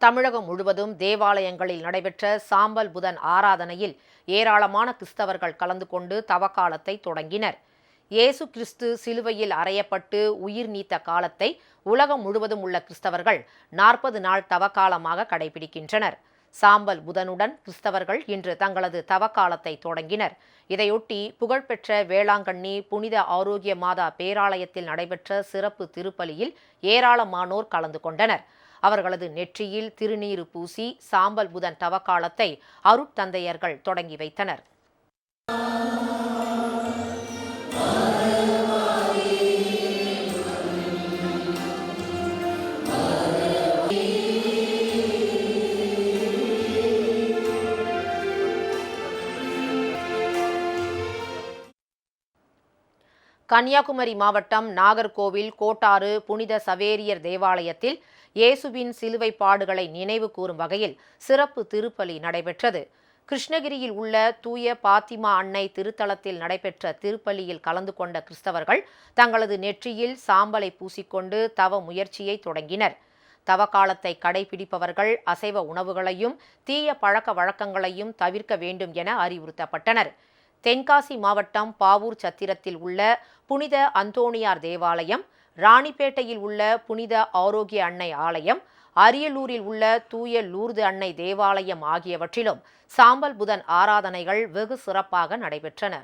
தமிழகம் முழுவதும் தேவாலயங்களில் நடைபெற்ற சாம்பல் புதன் ஆராதனையில் ஏராளமான கிறிஸ்தவர்கள் கலந்து கொண்டு தவக்காலத்தை தொடங்கினர். இயேசு கிறிஸ்து சிலுவையில் அறையப்பட்டு உயிர் நீத்த காலத்தை உலகம் முழுவதும் உள்ள கிறிஸ்தவர்கள் நாற்பது நாள் தவக்காலமாக கடைபிடிக்கின்றனர். சாம்பல் புதனுடன் கிறிஸ்தவர்கள் இன்று தங்களது தவக்காலத்தை தொடங்கினர். இதையொட்டி புகழ்பெற்ற வேளாங்கண்ணி புனித ஆரோக்கிய மாதா பேராலயத்தில் நடைபெற்ற சிறப்பு திருப்பலியில் ஏராளமானோர் கலந்து கொண்டனர். அவர்களது நெற்றியில் திருநீறு பூசி சாம்பல் புதன் தவக்காலத்தை அருட்தந்தையர்கள் தொடங்கி வைத்தனர். கன்னியாகுமரி மாவட்டம் நாகர்கோவில் கோட்டாறு புனித சவேரியர் தேவாலயத்தில் இயேசுவின் சிலுவை பாடுகளை நினைவு கூறும் வகையில் சிறப்பு திருப்பலி நடைபெற்றது. கிருஷ்ணகிரியில் உள்ள தூய பாத்திமா அன்னை திருத்தலத்தில் நடைபெற்ற திருப்பலியில் கலந்து கொண்ட கிறிஸ்தவர்கள் தங்களது நெற்றியில் சாம்பலை பூசிக்கொண்டு தவ முயற்சியை தொடங்கினர். தவக்காலத்தை கடைபிடிப்பவர்கள் அசைவ உணவுகளையும் தீய பழக்க வழக்கங்களையும் தவிர்க்க வேண்டும் என அறிவுறுத்தப்பட்டனர். தென்காசி மாவட்டம் பாவூர் சத்திரத்தில் உள்ள புனித அந்தோணியார் தேவாலயம் ராணிப்பேட்டையில் உள்ள புனித ஆரோக்கிய அன்னை ஆலயம் அரியலூரில் உள்ள தூய லூர்து அன்னை தேவாலயம் ஆகியவற்றிலும் சாம்பல் புதன் ஆராதனைகள் வெகு சிறப்பாக நடைபெற்றன.